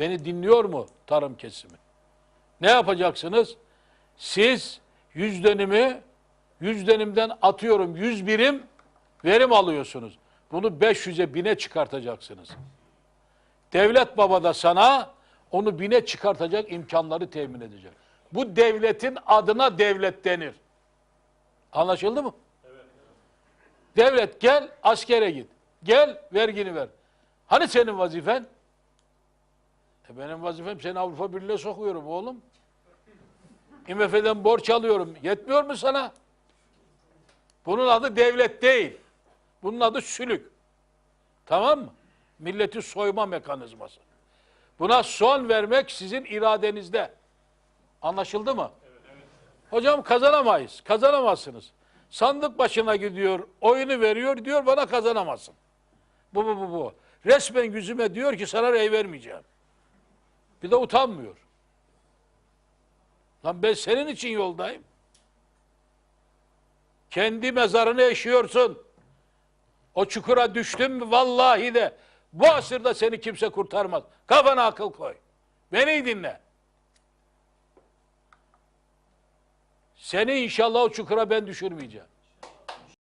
Beni dinliyor mu tarım kesimi? Ne yapacaksınız? Siz yüz dönümü yüz dönümden atıyorum yüz birim verim alıyorsunuz. Bunu 500'e bine çıkartacaksınız. Devlet baba da sana onu bine çıkartacak imkanları temin edecek. Bu devletin adına devlet denir. Anlaşıldı mı? Devlet gel askere git. Gel vergini ver. Hani senin vazifen? E benim vazifem seni Avrupa Birliği'ne sokuyorum oğlum. IMF'den borç alıyorum. Yetmiyor mu sana? Bunun adı devlet değil. Bunun adı sülük. Tamam mı? Milleti soyma mekanizması. Buna son vermek sizin iradenizde. Anlaşıldı mı? Hocam kazanamayız. Kazanamazsınız. Sandık başına gidiyor, oyunu veriyor, diyor bana kazanamazsın. Bu, bu, bu, bu. Resmen yüzüme diyor ki sana rey vermeyeceğim. Bir de utanmıyor. Lan ben senin için yoldayım. Kendi mezarını eşiyorsun. O çukura düştün mü vallahi de bu asırda seni kimse kurtarmaz. Kafana akıl koy. Beni dinle. Seni inşallah o çukura ben düşürmeyeceğim.